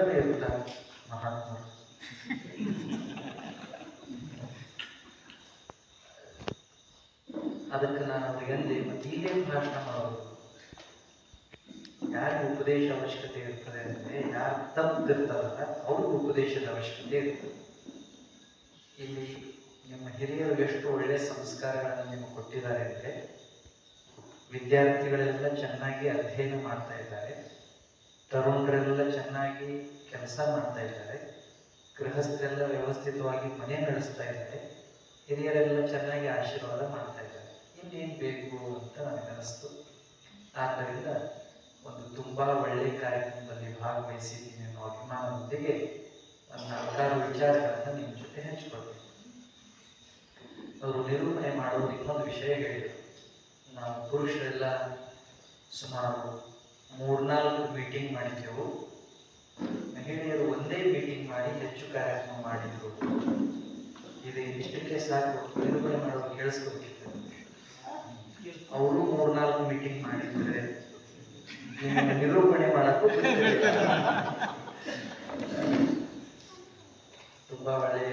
ಎಲ್ಲರೂ ಇರ್ತಾರೆ ಅದಕ್ಕೆ ನಾನು ಅವ್ರಿಗೆ ಮತ್ತೆ ಇಲ್ಲೇ ಭಾಷಣ ಮಾಡೋದು. ಯಾರಿಗೆ ಉಪದೇಶ ಅವಶ್ಯಕತೆ ಇರ್ತದೆ ಅಂದರೆ ಯಾರು ತಪ್ಪಿರ್ತಾರಲ್ಲ ಅವ್ರಿಗೆ ಉಪದೇಶದ ಅವಶ್ಯಕತೆ ಇರ್ತದೆ. ಇಲ್ಲಿ ನಿಮ್ಮ ಹಿರಿಯರು ಎಷ್ಟು ಒಳ್ಳೆ ಸಂಸ್ಕಾರಗಳನ್ನು ನಿಮಗೆ ಕೊಟ್ಟಿದ್ದಾರೆ ಅಂದ್ರೆ ವಿದ್ಯಾರ್ಥಿಗಳೆಲ್ಲ ಚೆನ್ನಾಗಿ ಅಧ್ಯಯನ ಮಾಡ್ತಾ ಇದ್ದಾರೆ. ತರುಣರೆಲ್ಲ ಚೆನ್ನಾಗಿ ಕೆಲಸ ಮಾಡ್ತಾ ಇದ್ದಾರೆ. ಗೃಹಸ್ಥರೆಲ್ಲ ವ್ಯವಸ್ಥಿತವಾಗಿ ಮನೆ ನಡೆಸ್ತಾ ಇದ್ದಾರೆ. ಹಿರಿಯರೆಲ್ಲ ಚೆನ್ನಾಗಿ ಆಶೀರ್ವಾದ ಮಾಡ್ತಾ ಇದ್ದಾರೆ. ಇನ್ನೇನು ಬೇಕು ಅಂತ ನನಗನ್ನಿಸ್ತು. ಆದ್ದರಿಂದ ಒಂದು ತುಂಬ ಒಳ್ಳೆಯ ಕಾರ್ಯಕ್ರಮದಲ್ಲಿ ಭಾಗವಹಿಸಿದ್ದೀನಿ ಅನ್ನೋ ಅಭಿಮಾನದೊಂದಿಗೆ ನನ್ನ ಹಲವಾರು ವಿಚಾರಗಳನ್ನು ನಿಮ್ಮ ಜೊತೆ ಹಂಚಿಕೊಳ್ತೀನಿ. ಅವರು ನಿರೂಪಣೆ ಮಾಡೋದು ಇನ್ನೊಂದು ವಿಷಯ ಹೇಳಿದರು. ನಾವು ಪುರುಷರೆಲ್ಲ ಸುಮಾರು ಮೂರ್ನಾಲ್ಕು ಮೀಟಿಂಗ್ ಮಾಡಿದ್ದೆವು. ಮಹಿಳೆಯರು ಒಂದೇ ಮೀಟಿಂಗ್ ಮಾಡಿ ಹೆಚ್ಚು ಕಾರ್ಯಕ್ರಮ ಮಾಡಿದ್ರು. ಇದು ಇಷ್ಟಕ್ಕೆ ಸಾಕು. ನಿರೂಪಣೆ ಮಾಡೋದು ಕೇಳಿಸ್ಕೊಬೇಕಿತ್ತು ಅವರು ಮೂರ್ನಾಲ್ಕು ಮೀಟಿಂಗ್ ಮಾಡಿದ್ರೆ ನಿರೂಪಣೆ ಮಾಡಕ್ಕೂ. ತುಂಬಾ ಒಳ್ಳೆ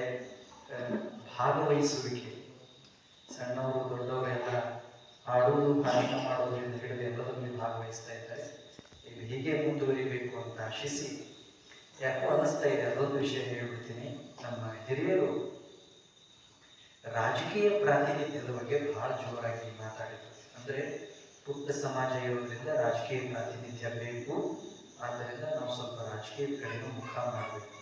ಭಾಗವಹಿಸುವಿಕೆ. ಸಣ್ಣವರು ದೊಡ್ಡವರೆಲ್ಲ ಹಾಡುವುದು, ಭಾಷಣ ಮಾಡೋದ್ರಿಂದ ಹೇಳಿದ್ರೆ ಎಲ್ಲದರಲ್ಲಿ ಭಾಗವಹಿಸ್ತಾ ಇದ್ದಾರೆ. ಇದು ಹೀಗೆ ಮುಂದುವರಿಬೇಕು ಅಂತ ಆಶಿಸಿ ಯಾಕೋ ಅನಿಸ್ತಾ ಇದೆ, ಅದೊಂದು ವಿಷಯ ಹೇಳ್ಬಿಡ್ತೀನಿ. ನಮ್ಮ ಹಿರಿಯರು ರಾಜಕೀಯ ಪ್ರಾತಿನಿಧ್ಯದ ಬಗ್ಗೆ ಬಹಳ ಜೋರಾಗಿ ಮಾತಾಡಿದ್ರು. ಅಂದ್ರೆ ಪುಟ್ಟ ಸಮಾಜ ಇರೋದ್ರಿಂದ ರಾಜಕೀಯ ಪ್ರಾತಿನಿಧ್ಯ ಬೇಕು, ಆದ್ದರಿಂದ ನಾವು ಸ್ವಲ್ಪ ರಾಜಕೀಯ ಕಡೆಗೂ ಮುಖ ಮಾಡಬೇಕು.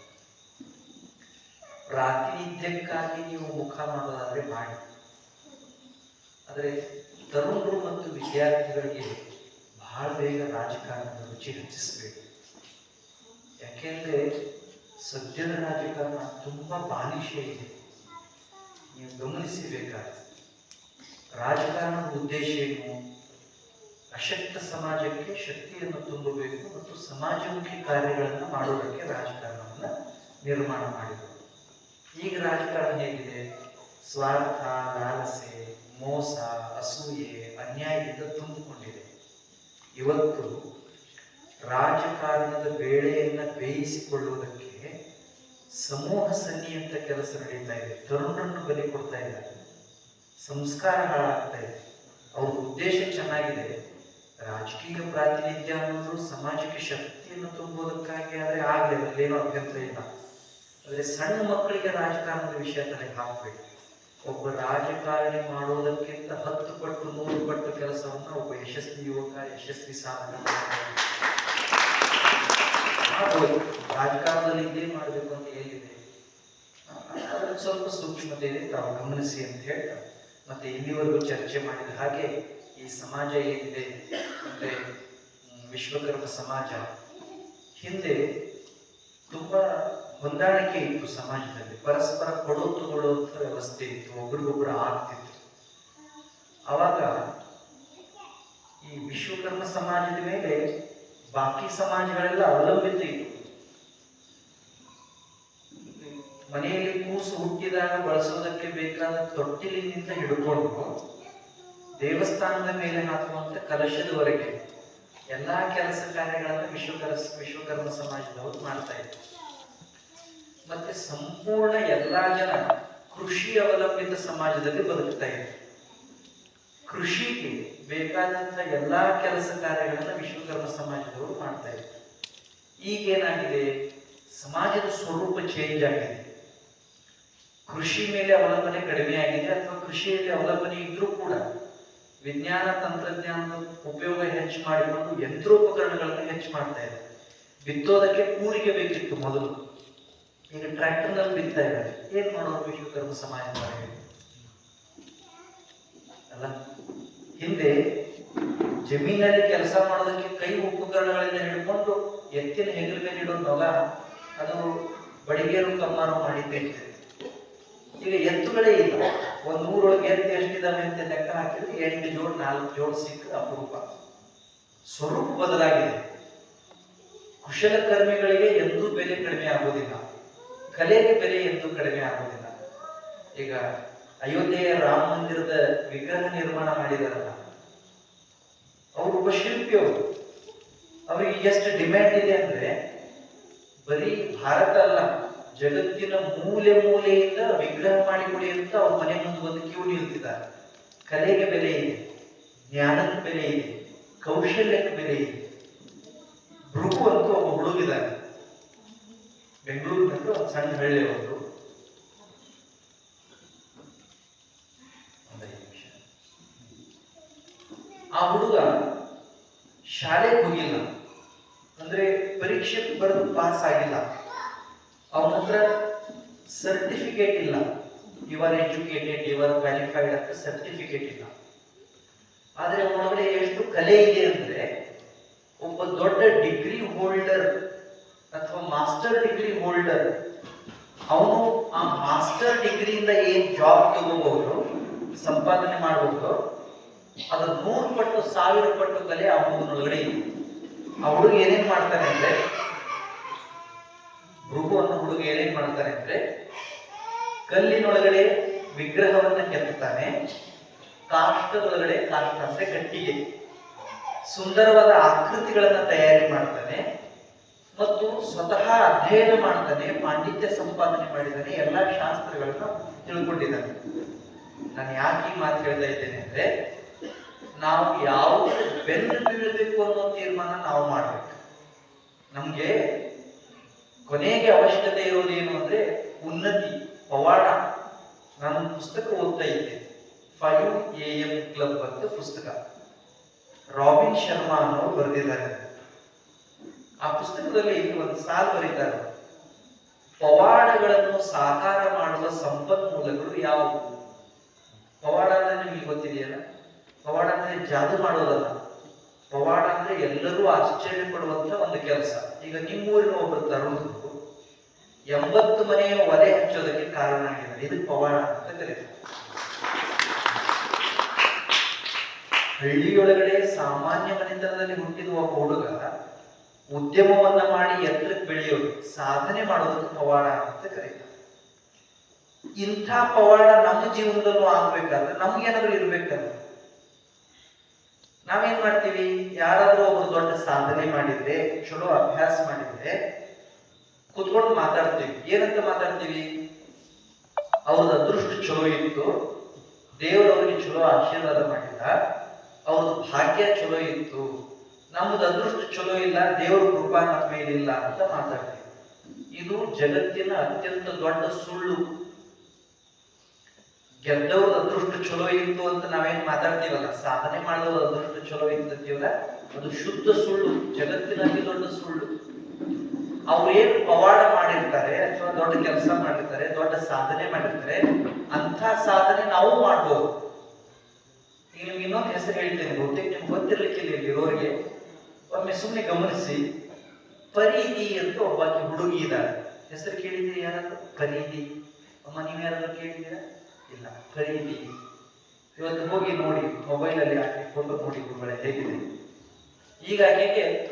ಪ್ರಾತಿನಿಧ್ಯಕ್ಕಾಗಿ ನೀವು ಮುಖ ಮಾಡೋದಾದ್ರೆ ಮಾಡಿ. ಆದರೆ ತರುಣರು ಮತ್ತು ವಿದ್ಯಾರ್ಥಿಗಳಿಗೆ ಬಹಳ ಬೇಗ ರಾಜಕಾರಣದ ರುಚಿ ಹೆಚ್ಚಿಸಬೇಕು. ಯಾಕೆಂದ್ರೆ ಸದ್ಯದ ರಾಜಕಾರಣ ತುಂಬಾ ಬಾಲಿಷೆ ಇದೆ. ನೀವು ಗಮನಿಸಬೇಕಾದ ರಾಜಕಾರಣದ ಉದ್ದೇಶ ಏನು? ಅಶಕ್ತ ಸಮಾಜಕ್ಕೆ ಶಕ್ತಿಯನ್ನು ತುಂಬಬೇಕು ಮತ್ತು ಸಮಾಜಮುಖಿ ಕಾರ್ಯಗಳನ್ನು ಮಾಡುವುದಕ್ಕೆ ರಾಜಕಾರಣವನ್ನು ನಿರ್ಮಾಣ ಮಾಡಿದರು. ಈಗ ರಾಜಕಾರಣ ಹೇಗಿದೆ? ಸ್ವಾರ್ಥ, ಲಾಲಸೆ, ಮೋಸ, ಅಸೂಯೆ ಅನ್ಯಾಯದಿಂದ ತುಂಬಿಕೊಂಡಿದೆ. ಇವತ್ತು ರಾಜಕಾರಣದ ಬೇಳೆಯನ್ನ ಬೇಯಿಸಿಕೊಳ್ಳುವುದಕ್ಕೆ ಸಮೂಹ ಸನ್ನಿ ಅಂತ ಕೆಲಸ ನಡೀತಾ ಇದೆ. ತರುಣರನ್ನು ಬಲಿ ಕೊಡ್ತಾ ಇದ್ದಾರೆ. ಸಂಸ್ಕಾರ ಹಾಳಾಗ್ತಾ ಇದೆ. ಅವ್ರ ಉದ್ದೇಶ ಚೆನ್ನಾಗಿದೆ. ರಾಜಕೀಯ ಪ್ರಾತಿನಿಧ್ಯ ಅನ್ನೋದು ಸಮಾಜಕ್ಕೆ ಶಕ್ತಿಯನ್ನು ತುಂಬುವುದಕ್ಕಾಗಿ ಆದರೆ ಆಗಲಿ, ಅದರಲ್ಲೇನೋ ಅಭ್ಯಂತರ ಇಲ್ಲ. ಆದರೆ ಸಣ್ಣ ಮಕ್ಕಳಿಗೆ ರಾಜಕಾರಣದ ವಿಷಯ ತಲೆಗೆ ಹಾಕ್ಬೇಕು ಒಬ್ಬ ರಾಜಕಾರಣಿ ಮಾಡೋದಕ್ಕಿಂತ ಹತ್ತು ಪಟ್ಟು, ನೂರು ಪಟ್ಟು ಕೆಲಸವನ್ನು ಒಬ್ಬ ಯಶಸ್ವಿ ಯುವಕ, ಯಶಸ್ವಿ ಸಾಧನೆ. ರಾಜಕಾರಣದಲ್ಲಿ ಇದೇ ಮಾಡಬೇಕು ಅಂತ ಏನಿದೆ ಸ್ವಲ್ಪ ಸೂಕ್ಷ್ಮತೆ ಇದೆ ತಾವು ಗಮನಿಸಿ ಅಂತ ಹೇಳ್ತಾ, ಮತ್ತೆ ಇಲ್ಲಿವರೆಗೂ ಚರ್ಚೆ ಮಾಡಿದ ಹಾಗೆ ಈ ಸಮಾಜ ಏನಿದೆ ಅಂದ್ರೆ, ವಿಶ್ವಕರ್ಮ ಸಮಾಜ, ಹಿಂದೆ ತುಂಬಾ ಹೊಂದಾಣಿಕೆ ಇತ್ತು ಸಮಾಜದಲ್ಲಿ. ಪರಸ್ಪರ ಕೊಡೋ ತಗೊಳ್ಳುವಂತ ವ್ಯವಸ್ಥೆ ಇತ್ತು, ಒಬ್ರಿಗೊಬ್ರು ಆಗ್ತಿತ್ತು. ಅವಾಗ ಈ ವಿಶ್ವಕರ್ಮ ಸಮಾಜದ ಮೇಲೆ ಬಾಕಿ ಸಮಾಜಗಳೆಲ್ಲ ಅವಲಂಬಿತ ಇತ್ತು. ಮನೆಯಲ್ಲಿ ಕೂಸು ಹುಟ್ಟಿದಾಗ ಬಳಸೋದಕ್ಕೆ ಬೇಕಾದ ತೊಟ್ಟಿಲಿನಿಂದ ಹಿಡ್ಕೊಂಡು ದೇವಸ್ಥಾನದ ಮೇಲೆ ಹಾಕುವಂತ ಕಲಶದವರೆಗೆ ಎಲ್ಲಾ ಕೆಲಸ ಕಾರ್ಯಗಳನ್ನು ವಿಶ್ವಕರ್ಮ ವಿಶ್ವಕರ್ಮ ಸಮಾಜದವರು ಮಾಡ್ತಾ ಇದ್ರು. ಮತ್ತೆ ಸಂಪೂರ್ಣ ಎಲ್ಲ ಜನ ಕೃಷಿ ಅವಲಂಬಿತ ಸಮಾಜದಲ್ಲಿ ಬದುಕ್ತಾ ಇದೆ. ಕೃಷಿಗೆ ಬೇಕಾದಂತ ಎಲ್ಲಾ ಕೆಲಸ ಕಾರ್ಯಗಳನ್ನ ವಿಶ್ವಕರ್ಮ ಸಮಾಜದವರು ಮಾಡ್ತಾ ಇದ್ರು ಈಗೇನಾಗಿದೆ? ಸಮಾಜದ ಸ್ವರೂಪ ಚೇಂಜ್ ಆಗಿದೆ. ಕೃಷಿ ಮೇಲೆ ಅವಲಂಬನೆ ಕಡಿಮೆ ಆಗಿದೆ ಅಥವಾ ಕೃಷಿಯಲ್ಲಿ ಅವಲಂಬನೆ ಇದ್ರೂ ಕೂಡ ವಿಜ್ಞಾನ ತಂತ್ರಜ್ಞಾನದ ಉಪಯೋಗ ಹೆಚ್ಚು ಮಾಡಿಕೊಂಡು ಯಂತ್ರೋಪಕರಣಗಳನ್ನು ಹೆಚ್ಚು ಮಾಡ್ತಾ ಇದೆ ಬಿತ್ತೋದಕ್ಕೆ ಕೂರಿಗೆ ಬೇಕಿತ್ತು ಮೊದಲು. ಈಗ ಟ್ರ್ಯಾಕ್ಟರ್ನಲ್ಲಿ ಬಿತ್ತಾ ಇದ್ದಾರೆ. ಏನ್ ಮಾಡೋದು ವಿಶ್ವಕರ್ಮ ಸಮಾಜ ಅಲ್ಲ, ಹಿಂದೆ ಜಮೀನಲ್ಲಿ ಕೆಲಸ ಮಾಡೋದಕ್ಕೆ ಕೈ ಉಪಕರಣಗಳಿಂದ ಹಿಡ್ಕೊಂಡು ಎತ್ತಿನ ಹೆಗಲ ಮೇಲೆ ಇಡೋ ನೊಗ ಅದು ಬಡಿಗೇರು ಕಮ್ಮಾರು ಮಾಡಿದ್ದೆ ಈಗ ಎತ್ತುಗಳೇ ಇಲ್ಲ. ಒಂದ್ ಊರೊಳಗೆ ಎತ್ತು ಎಷ್ಟಿದಾವೆ ಅಂತ ಲೆಕ್ಕ ಹಾಕಿದ್ರೆ ಎಂಟು ಜೋಡ್, ನಾಲ್ಕು ಜೋಡ್ ಸಿಕ್ಕ ಅಪರೂಪ. ಸ್ವರೂಪ ಬದಲಾಗಿದೆ. ಕುಶಲಕರ್ಮಿಗಳಿಗೆ ಎಂದೂ ಬೆಲೆ ಕಡಿಮೆ ಆಗೋದಿಲ್ಲ. ಕಲೆಗೆ ಬೆಲೆ ಎಂದು ಕಡಿಮೆ ಆಗೋದಿಲ್ಲ ಈಗ ಅಯೋಧ್ಯೆಯ ರಾಮ ಮಂದಿರದ ವಿಗ್ರಹ ನಿರ್ಮಾಣ ಮಾಡಿದಾರಲ್ಲ, ಅವರು ಒಬ್ಬ ಶಿಲ್ಪಿ ಅವರು. ಅವರಿಗೆ ಎಷ್ಟು ಡಿಮ್ಯಾಂಡ್ ಇದೆ ಅಂದ್ರೆ ಬರೀ ಭಾರತ ಅಲ್ಲ, ಜಗತ್ತಿನ ಮೂಲೆ ಮೂಲೆಯಿಂದ ವಿಗ್ರಹ ಮಾಡಿಕೊಡಿ ಅಂತ ಅವ್ರ ಮನೆ ಮುಂದೆ ಬಂದು ಕ್ಯೂ ನಿಲ್ತಿದ್ದಾರೆ. ಕಲೆಗೆ ಬೆಲೆ ಇದೆ, ಜ್ಞಾನಕ್ಕೆ ಬೆಲೆ ಇದೆ, ಕೌಶಲ್ಯಕ್ಕೆ ಬೆಲೆ ಇದೆ. ಭೃಗು ಅಂತೂ ಒಬ್ಬ ಹುಡುಗಿದ್ದಾರೆ ಬೆಂಗಳೂರಿನಲ್ಲಿ ಒಂದು ಸಣ್ಣ ಹಳ್ಳಿ ಒಂದು. ಆ ಹುಡುಗ ಶಾಲೆಗೆ ಹೋಗಿಲ್ಲ ಅಂದ್ರೆ ಪರೀಕ್ಷೆ ಬರೆದು ಪಾಸ್ ಆಗಿಲ್ಲ. ಅವನ ಹತ್ರ ಸರ್ಟಿಫಿಕೇಟ್ ಇಲ್ಲ. ಯು ಎಜುಕೇಟೆಡ್ ಯು ಕ್ವಾಲಿಫೈಡ್ ಅಂತ ಸರ್ಟಿಫಿಕೇಟ್ ಇಲ್ಲ. ಆದರೆ ಅವನ ಎಷ್ಟು ಕಲೆ ಇದೆ ಅಂದ್ರೆ, ಒಬ್ಬ ದೊಡ್ಡ ಡಿಗ್ರಿ ಅಥವಾ ಮಾಸ್ಟರ್ ಡಿಗ್ರಿ ಹೋಲ್ಡರ್ ಅವನು ಆ ಮಾಸ್ಟರ್ ಡಿಗ್ರಿಯಿಂದ ಏನ್ ಜಾಬ್ ತಗೋಬಹುದು, ಸಂಪಾದನೆ ಮಾಡಬಹುದು, ಅದು ನೂರು ಪಟ್ಟು, ಸಾವಿರ ಪಟ್ಟು ಕಲೆ ಆ ಹುಡುಗನೊಳಗಡೆ ಇದೆ. ಆ ಹುಡುಗ ಏನೇನ್ ಮಾಡ್ತಾನೆ ಅಂದ್ರೆ ಭೃಗು ಅನ್ನೋ ಹುಡುಗ ಏನೇನ್ ಮಾಡ್ತಾನೆ ಅಂದ್ರೆ, ಕಲ್ಲಿನೊಳಗಡೆ ವಿಗ್ರಹವನ್ನ ಕೆತ್ತುತ್ತಾನೆ, ಕಾಷ್ಟದೊಳಗಡೆ ಕಾಷ್ಟ ಅಂದ್ರೆ ಕಟ್ಟಿಗೆ ಸುಂದರವಾದ ಆಕೃತಿಗಳನ್ನ ತಯಾರಿ ಮಾಡ್ತಾನೆ. ಮತ್ತು ಸ್ವತಃ ಅಧ್ಯಯನ ಮಾಡ್ತಾನೆ, ಪಾಂಡಿತ್ಯ ಸಂಪಾದನೆ ಮಾಡಿದ್ದಾನೆ ಎಲ್ಲ ಶಾಸ್ತ್ರಗಳನ್ನ ತಿಳ್ಕೊಂಡಿದ್ದಾನೆ. ನಾನು ಯಾಕೆ ಈ ಮಾತು ಹೇಳ್ತಾ ಇದ್ದೇನೆ ಅಂದ್ರೆ, ನಾವು ಯಾವ ಬೆನ್ನು ಬೀಳಬೇಕು ಅನ್ನೋ ತೀರ್ಮಾನ ನಾವು ಮಾಡಬೇಕು. ನಮ್ಗೆ ಕೊನೆಗೆ ಅವಶ್ಯಕತೆ ಇರೋದೇನು ಅಂದ್ರೆ ಉನ್ನತಿ, ಪವಾಡ. ನಾನು ಪುಸ್ತಕ ಓದ್ತಾ ಇದ್ದೆ ಫೈವ್ ಎ ಎಂ ಕ್ಲಬ್ ಅಂತ ಪುಸ್ತಕ. ರಾಬಿನ್ ಶರ್ಮಾ ಅನ್ನೋರು ಬರೆದಿದ್ದಾರೆ. ಆ ಪುಸ್ತಕದಲ್ಲಿ ಒಂದು ಸಾಲು ಬರೀತಾರೆ. ಪವಾಡಗಳನ್ನು ಸಾಕಾರ ಮಾಡುವ ಸಂಪನ್ಮೂಲಗಳು ಯಾವುವು ಪವಾಡ ಅಂದ್ರೆ ನಿಮಗೆ ಗೊತ್ತಿದೆಯಲ್ಲ? ಪವಾಡ ಅಂದ್ರೆ ಜಾದು ಮಾಡೋದಲ್ಲ ಪವಾಡ ಅಂದ್ರೆ ಎಲ್ಲರೂ ಆಶ್ಚರ್ಯ ಪಡುವಂತ ಒಂದು ಕೆಲಸ. ಈಗ ನಿಮ್ಮೂರಿನ ಒಬ್ಬರು ತರುವುದು ಎಂಬತ್ತು ಮನೆಯ ಒಲೆ ಹಚ್ಚೋದಕ್ಕೆ ಕಾರಣ ಆಗಿದೆ ಇದು ಪವಾಡ ಅಂತ ಕರೀತಾರೆ. ಹಳ್ಳಿಯೊಳಗಡೆ ಸಾಮಾನ್ಯ ಮನೆತನದಲ್ಲಿ ಹುಟ್ಟಿದ ಒಬ್ಬ ಹುಡುಗ ಉದ್ಯಮವನ್ನ ಮಾಡಿ ಎತ್ತರಕ್ಕೆ ಬೆಳೆಯೋದು ಸಾಧನೆ ಮಾಡೋದಕ್ಕೆ ಪವಾಡ ಅಂತ ಕರೀತಾರೆ. ಇಂಥ ಪವಾಡ ನಮ್ಮ ಜೀವನದಲ್ಲೂ ಆಗ್ಬೇಕಾದ್ರೆ ನಮ್ಗೇನಾದ್ರೂ ಇರ್ಬೇಕಲ್ಲ. ನಾವೇನ್ ಮಾಡ್ತೀವಿ? ಯಾರಾದ್ರೂ ಒಬ್ರು ದೊಡ್ಡ ಸಾಧನೆ ಮಾಡಿದ್ರೆ, ಚಲೋ ಅಭ್ಯಾಸ ಮಾಡಿದ್ರೆ ಕುತ್ಕೊಂಡು ಮಾತಾಡ್ತೀವಿ. ಏನಂತ ಮಾತಾಡ್ತೀವಿ? ಅವ್ರದ ಅದೃಷ್ಟ ಚಲೋ ಇತ್ತು ದೇವರವರಿಗೆ ಚಲೋ ಆಶೀರ್ವಾದ ಮಾಡಿದ ಅವ್ರದ್ದು ಭಾಗ್ಯ ಚಲೋ ಇತ್ತು. ನಮ್ದು ಅದೃಷ್ಟ ಚಲೋ ಇಲ್ಲ, ದೇವ್ರ ಕೃಪಾ ನಮ್ಮ ಮೇಲಿಲ್ಲ ಅಂತ ಮಾತಾಡ್ತೀವಿ. ಇದು ಜಗತ್ತಿನ ಅತ್ಯಂತ ದೊಡ್ಡ ಸುಳ್ಳು. ಗೆದ್ದವ್ರ ಅದೃಷ್ಟ ಚಲೋ ಇತ್ತು ಅಂತ ನಾವೇನ್ ಮಾತಾಡ್ತೀವಲ್ಲ? ಸಾಧನೆ ಮಾಡಿದವ್ರ ಅದೃಷ್ಟ ಚಲೋ ಇತ್ತು ಅದು ಶುದ್ಧ ಸುಳ್ಳು, ಜಗತ್ತಿನ ಅತಿ ದೊಡ್ಡ ಸುಳ್ಳು. ಅವ್ರು ಏನ್ ಪವಾಡ ಮಾಡಿರ್ತಾರೆ ಅಥವಾ ದೊಡ್ಡ ಕೆಲಸ ಮಾಡಿರ್ತಾರೆ, ದೊಡ್ಡ ಸಾಧನೆ ಮಾಡಿರ್ತಾರೆ ಅಂತ ಸಾಧನೆ ನಾವು ಮಾಡ್ಬೋದು. ಈಗ ನಿಮ್ಗೆ ಇನ್ನೊಂದು ಹೆಸರು ಹೇಳ್ತೇನೆ ಬಹುತೇಕ ನಿಮ್ಗೆ ಗೊತ್ತಿರ್ಲಿಕ್ಕಿಲ್ಲ ಇಲ್ಲಿ ಇರೋರಿಗೆ. ಒಮ್ಮೆ ಸುಮ್ಮನೆ ಗಮನಿಸಿ ಪರೀದಿ ಅಂತ ಒಬ್ಬಾಕಿ ಹುಡುಗಿ ಇದ್ದಾಳೆ. ಹೆಸರು ಕೇಳಿದ್ದೀರಿ ಯಾರಾದರೂ? ಪರೀದಿ ಅಮ್ಮ, ನೀವು ಯಾರಾದರೂ ಕೇಳಿದ್ದೀರಾ? ಇಲ್ಲ ಪರೀದಿ ಇವತ್ತು ಹೋಗಿ ನೋಡಿ ಮೊಬೈಲಲ್ಲಿ ಫೋಟೋ ನೋಡಿ ಗುರುಗಳೇ ಹೇಗಿದೆ. ಈಗ ಆಕೆಗೆ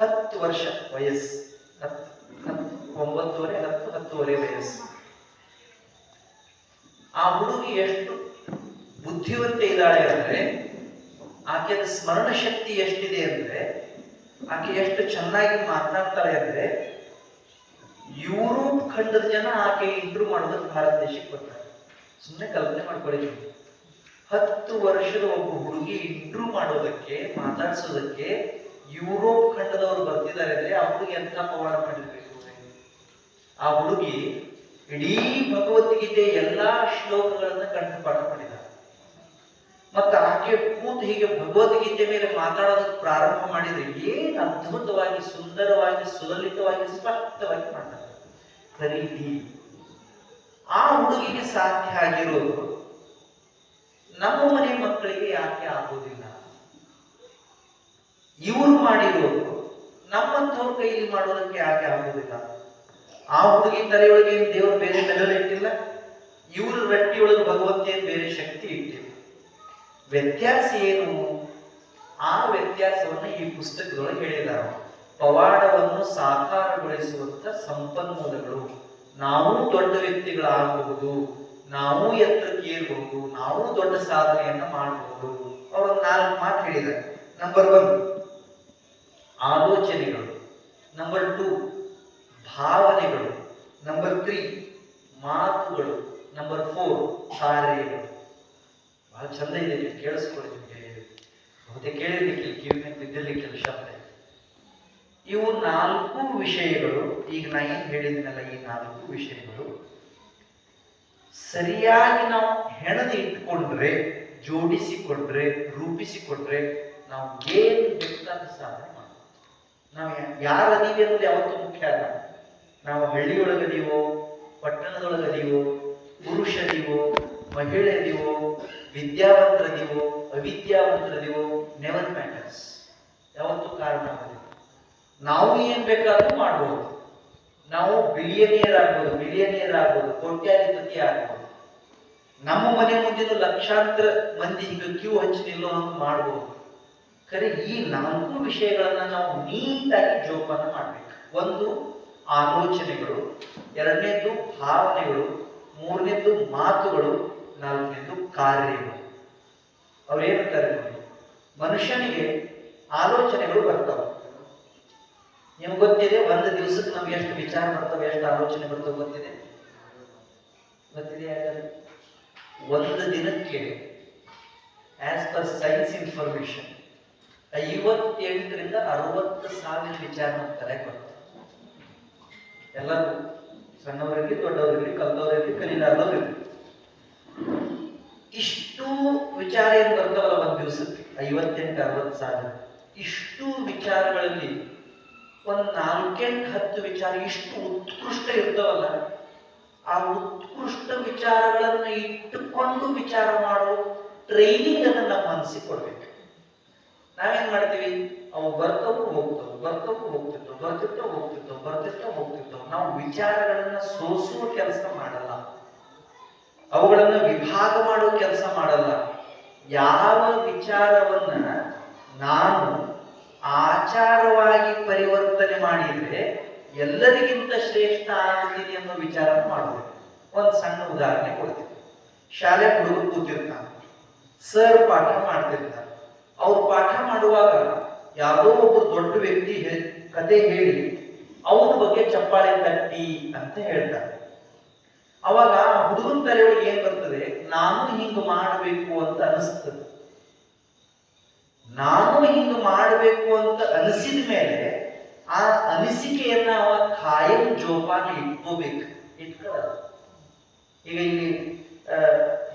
ಹತ್ತು ವರ್ಷ ವಯಸ್ಸು. ಹತ್ತು ಹತ್ತು, ಒಂಬತ್ತುವರೆ, ಹತ್ತು, ಹತ್ತುವರೆ ವಯಸ್ಸು. ಆ ಹುಡುಗಿ ಎಷ್ಟು ಬುದ್ಧಿವಂತೆ ಇದ್ದಾಳೆ ಅಂದ್ರೆ, ಆಕೆಯ ಸ್ಮರಣ ಶಕ್ತಿ ಎಷ್ಟಿದೆ ಅಂದ್ರೆ ಆಕೆ ಎಷ್ಟು ಚೆನ್ನಾಗಿ ಮಾತನಾಡ್ತಾಳೆ ಅಂದ್ರೆ ಯುರೋಪ್ ಖಂಡದ ಜನ ಆಕೆ ಇಂಟ್ರೂ ಮಾಡೋದಕ್ಕೆ ಭಾರತ ದೇಶಕ್ಕೆ ಬರ್ತಾರೆ. ಸುಮ್ಮನೆ ಕಲ್ಪನೆ ಮಾಡ್ಕೊಳ್ಳಿ. ಹತ್ತು ವರ್ಷದ ಒಬ್ಬ ಹುಡುಗಿ ಇಂಟ್ರೂ ಮಾಡೋದಕ್ಕೆ, ಮಾತಾಡ್ಸೋದಕ್ಕೆ ಯುರೋಪ್ ಖಂಡದವರು ಬರ್ತಿದ್ದಾರೆ ಅಂದ್ರೆ ಆ ಹುಡುಗಿ ಎಂಥ ಪವಾಡ ಮಾಡಿರ್ಬೇಕು ಆ ಹುಡುಗಿ ಇಡೀ ಭಗವದ್ಗೀತೆ ಎಲ್ಲಾ ಶ್ಲೋಕಗಳನ್ನ ಪಾಠ ಮಾಡಿದ್ದಾರೆ ಮತ್ತೆ ಆಕೆ ಕೂತು ಹೀಗೆ ಭಗವದ್ಗೀತೆ ಮೇಲೆ ಮಾತಾಡೋದಕ್ಕೆ ಪ್ರಾರಂಭ ಮಾಡಿದ್ರೆ ಏನ್ ಅದ್ಭುತವಾಗಿ, ಸುಂದರವಾಗಿ, ಸುಲಲಿತವಾಗಿ, ಸ್ಪಷ್ಟವಾಗಿ ಮಾಡ್ತಾರೆ. ಖರೀದಿ ಆ ಹುಡುಗಿಗೆ ಸಾಧ್ಯ ಆಗಿರೋದು ನಮ್ಮ ಮನೆ ಮಕ್ಕಳಿಗೆ ಯಾಕೆ ಆಗೋದಿಲ್ಲ? ಇವರು ನಮ್ಮ ನಮ್ಮಂಥವ್ರ ಕೈಲಿ ಮಾಡೋದಕ್ಕೆ ಯಾಕೆ ಆಗೋದಿಲ್ಲ? ಆ ಹುಡುಗಿ ತಲೆಯೊಳಗೆ ದೇವರು ಬೇರೆ ಬೆಲೆ ಇಟ್ಟಿಲ್ಲ? ಇವ್ರ ರಟ್ಟಿಯೊಳಗೆ ಭಗವಂತ ಬೇರೆ ಶಕ್ತಿ ಇಟ್ಟಿಲ್ಲ? ವ್ಯತ್ಯಾಸ ಏನು? ಆ ವ್ಯತ್ಯಾಸವನ್ನು ಈ ಪುಸ್ತಕದೊಳಗೆ ಹೇಳಿಲ್ಲ ಪವಾಡವನ್ನು ಸಾಕಾರಗೊಳಿಸುವಂತ ಸಂಪನ್ಮೂಲಗಳು. ನಾವು ದೊಡ್ಡ ವ್ಯಕ್ತಿಗಳಾಗಬಹುದು, ನಾವು ಎತ್ತರಕ್ಕೆ ಏರಬಹುದು ನಾವು ದೊಡ್ಡ ಸಾಧನೆಯನ್ನ ಮಾಡಬಹುದು. ಅವರು ನಾಲ್ಕು ಮಾತು ಹೇಳಿದ್ದಾರೆ. ನಂಬರ್ ಒನ್ ಆಲೋಚನೆಗಳು. ನಂಬರ್ ಟು ಭಾವನೆಗಳು. ನಂಬರ್ ತ್ರೀ ಮಾತುಗಳು. ನಂಬರ್ ಫೋರ್ ಕಾರ್ಯಗಳು. ಬಹಳ ಚಂದ ಇದೆ ನೀವು ಕೇಳಿಸ್ಕೊಳ್ಳಿ ನಿಮಗೆ. ಕೇಳಿರ್ಲಿಕ್ಕೆ ಕಿವಿ ಬಿದ್ದಿರ್ಲಿಕ್ಕೆ ಶಬ್ದ ಇವು ನಾಲ್ಕು ವಿಷಯಗಳು, ಈಗ ನಾ ಏನು ಹೇಳಿದ್ನಲ್ಲ ಈ ನಾಲ್ಕು ವಿಷಯಗಳು. ಸರಿಯಾಗಿ ನಾವು ಹೆಣದಿ ಇಟ್ಕೊಂಡ್ರೆ, ಜೋಡಿಸಿಕೊಂಡ್ರೆ, ರೂಪಿಸಿಕೊಂಡ್ರೆ ನಾವು ಏನು ಬೇಕಾದ ಸಾಧನೆ ಮಾಡ್ಬೋದು. ನಾವು ಯಾರು ಅದೀವಿ ಅನ್ನೋದು ಯಾವತ್ತೂ ಮುಖ್ಯ ಅಲ್ಲ. ನಾವು ಹಳ್ಳಿಯೊಳಗದೀವೋ, ಪಟ್ಟಣದೊಳಗದೀವೋ ಮಹಿಳೆ ಮಹಿಳೆಯದೀವೋ ವಿದ್ಯಾವಂತರದೀವೋ ಅವಿದ್ಯಾವಂತರದಿವೋ ನೆವರ್ ಮ್ಯಾಟರ್ಸ್ ಯಾವತ್ತೂ ಕಾರಣ ಆಗೋದಿಲ್ಲ. ನಾವು ಏನ್ ಬೇಕಾದ್ರೂ ಮಾಡ್ಬೋದು. ನಾವು ಬಿಲಿಯನಿಯರ್ ಆಗ್ಬೋದು ಮಿಲಿಯನಿಯರ್ ಆಗ್ಬೋದು, ಕೋಟ್ಯಾಧಿಪತಿ ಆಗ್ಬೋದು. ನಮ್ಮ ಮನೆ ಮುಂದಿನ ಲಕ್ಷಾಂತರ ಮಂದಿ ಹಿಂಗ ಕ್ಯೂ ಹಚ್ಚಿ ನಿಲ್ಲೋ ಹಂಗೆ ಮಾಡ್ಬೋದು. ಖರೆ, ಈ ನಾಲ್ಕು ವಿಷಯಗಳನ್ನ ನಾವು ನೀಟಾಗಿ ಜೋಪಾನ ಮಾಡ್ಬೇಕು. ಒಂದು, ಆಲೋಚನೆಗಳು. ಎರಡನೇದ್ದು ಭಾವನೆಗಳು. ಮೂರನೇದ್ದು ಮಾತುಗಳು. ನಾಲ್ಕನೇದ್ದು ಕಾರ್ಯಗಳು. ಅವ್ರು ಏನಂತಾರೆ ನೋಡಿ, ಮನುಷ್ಯನಿಗೆ ಆಲೋಚನೆಗಳು ಬರ್ತವೆ. ನಿಮ್ಗೆ ಗೊತ್ತಿದೆ, ಒಂದು ದಿವಸಕ್ಕೆ ನಮ್ಗೆ ಎಷ್ಟು ವಿಚಾರ ಬರ್ತವೆ, ಎಷ್ಟು ಆಲೋಚನೆ ಬರ್ತವೆ ಗೊತ್ತಿದೆ? ಗೊತ್ತಿದೆ ಒಂದು ದಿನಕ್ಕೆ ಆಸ್ ಪರ್ ಸೈನ್ಸ್ ಇನ್ಫಾರ್ಮೇಶನ್ ಐವತ್ತೆಂಟರಿಂದ ಅರವತ್ತು ಸಾವಿರ ವಿಚಾರ ಮಾಡ್ತಾರೆ ಬರ್ತವೆ ಎಲ್ಲರೂ ಸಣ್ಣವರಿರಲಿ ದೊಡ್ಡವರಲ್ಲಿ ಕಲ್ತವರಿರಲಿ ಕಲೀಲಾರ್ದವ್ರಿರಲಿ. ಇಷ್ಟು ವಿಚಾರ ಏನು ಬರ್ತಾವಲ್ಲ ಒಂದು ದಿವಸಕ್ಕೆ? ಐವತ್ತೆಂಟು, ಅರವತ್ತು ಸಾವಿರ. ಇಷ್ಟು ವಿಚಾರಗಳಲ್ಲಿ ಒಂದು ನಾಲ್ಕೆಂಟು, ಹತ್ತು ವಿಚಾರ ಇಷ್ಟು ಉತ್ಕೃಷ್ಟ ಇರ್ತಾವಲ್ಲ, ಆ ಉತ್ಕೃಷ್ಟ ವಿಚಾರಗಳನ್ನು ಇಟ್ಟುಕೊಂಡು ವಿಚಾರ ಮಾಡೋ ಟ್ರೈನಿಂಗ್ ಅನ್ನು ನಮ್ಮ ಮನಸ್ಸಿಗೆ ಕೊಡ್ಬೇಕು. ನಾವೇನ್ ಮಾಡ್ತೀವಿ? ಅವು ಬರ್ತವು ಹೋಗ್ತವು, ಬರ್ತವು ಹೋಗ್ತಿತ್ತು ಬರ್ತಿತ್ತು ಹೋಗ್ತಿತ್ತು ಬರ್ತಿತ್ತು ಹೋಗ್ತಿತ್ತು ನಾವು ವಿಚಾರಗಳನ್ನ ಸೋಸುವ ಕೆಲಸ ಮಾಡಲ್ಲ. ಅವುಗಳನ್ನ ವಿಭಾಗ ಮಾಡುವ ಕೆಲಸ ಮಾಡಲ್ಲ. ಯಾವ ವಿಚಾರವನ್ನ ನಾನು ಆಚಾರವಾಗಿ ಪರಿವರ್ತನೆ ಮಾಡಿದ್ರೆ ಎಲ್ಲರಿಗಿಂತ ಶ್ರೇಷ್ಠ ಆಗ್ತೀನಿ ಅನ್ನೋ ವಿಚಾರ ಮಾಡಬೇಕು ಒಂದು ಸಣ್ಣ ಉದಾಹರಣೆ ಕೊಡ್ತೀನಿ. ಶಾಲೆ ಹುಡುಗರು ಕೂತಿರ್ತಾನೆ ಸರ್ ಪಾಠ ಮಾಡ್ತಿರ್ತಾರೆ. ಅವ್ರು ಪಾಠ ಮಾಡುವಾಗ ಯಾವುದೋ ಒಬ್ಬ ದೊಡ್ಡ ವ್ಯಕ್ತಿ ಕತೆ ಹೇಳಿ, ಅವನ ಬಗ್ಗೆ ಚಪ್ಪಾಳೆ ತಟ್ಟಿ ಅಂತ ಹೇಳ್ತಾರೆ. ಅವಾಗ ಹುಡುಗನ ತಲೆಯೊಳಗೆ ಏನ್ ಬರ್ತದೆ? ನಾನು ಹಿಂಗ ಮಾಡಬೇಕು ಅಂತ ಅನಿಸ್ತದೆ ನಾನು ಹಿಂಗ ಮಾಡಬೇಕು ಅಂತ ಅನಿಸಿದ ಮೇಲೆ ಆ ಅನಿಸಿಕೆಯನ್ನ ಅವ ಕಾಯಂ ಜೋಪಾಗಿ ಇಟ್ಕೋಬೇಕು. ಇಟ್ಕೊಳ್ಳ ಈಗ ಇಲ್ಲಿ